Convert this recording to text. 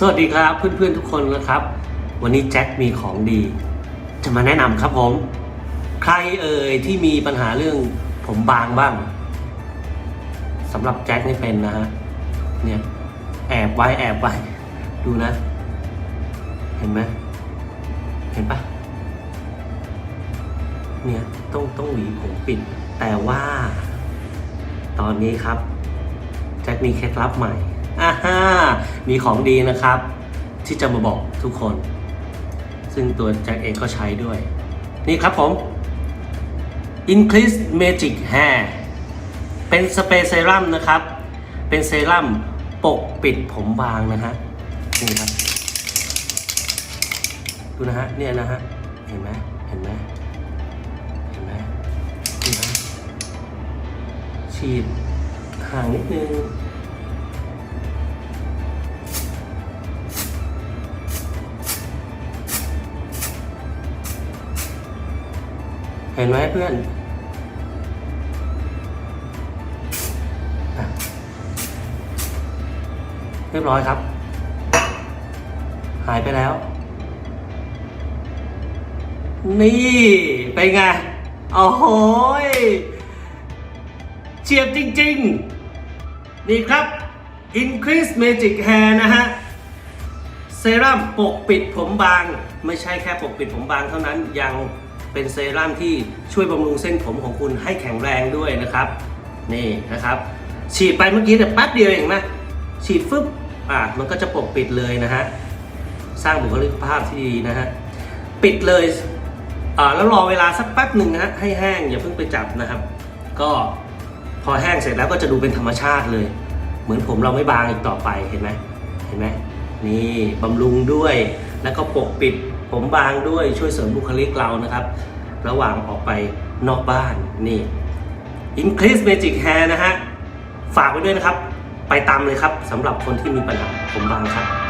สวัสดีครับเพื่อนๆทุกคนนะครับ วันนี้แจ็คมีของดี จะมาแนะนำครับผม ใครเอ่ยที่มีปัญหาเรื่องผมบางบ้างสำหรับแจ็คนี่เป็นนะฮะเนี่ยแอบไว้แอบไว้ดูนะ เห็นไหมเห็นปะเนี่ยต้องต้องหวีผมปิด แต่ว่า ตอนนี้ครับ แจ็คมีเคล็ดลับใหม่ อ่าฮ่ามีของดีนะครับ ที่จะมาบอกทุกคน ซึ่งตัวแจ็คเองก็ใช้ด้วย นี่ครับผม Increase Magic Hair เป็นสเปรย์เซรั่มนะครับ เป็นเซรั่มปกปิดผมบางนะฮะ นี่ครับ ดูนะฮะ เนี่ยนะฮะ เห็นไหมเห็นไหมเห็นไหมนี่นะฉีดห่างนิดนึง เห็นไหมเพื่อนเรียบร้อยครับ หายไปแล้ว นี่เป็นไงโอ้โหเฉียบจริง ๆ นี่ครับ Increase Magic Hair นะฮะ เซรั่มปกปิดผมบาง ไม่ใช่แค่ปกปิดผมบางเท่านั้นยัง เป็นเซรั่มที่ช่วยบำรุงเส้นผมของคุณให้แข็งแรงด้วยนะครับ นี่นะครับ ฉีดไปเมื่อกี้แต่แป๊บเดียวเองนะฉีดฟึบอะมันก็จะปกปิดเลยนะฮะสร้างบุคลิกภาพที่ดีนะฮะปิดเลยอ่าแล้วรอเวลาสักแป๊บหนึ่งนะฮะให้แห้งอย่าเพิ่งไปจับนะครับ ก็พอแห้งเสร็จแล้วก็จะดูเป็นธรรมชาติเลย เหมือนผมเราไม่บางอีกต่อไปเห็นไหมเห็นไหมนี่บำรุงด้วยแล้วก็ปกปิด ผมบางด้วยช่วยเสริมบุคลิกเรานะครับ ระหว่างออกไปนอกบ้านนี่ Increase Magic Hair นะฮะ ฝากไว้ด้วยนะครับ ไปตามเลยครับสำหรับคนที่มีปัญหาผมบางครับ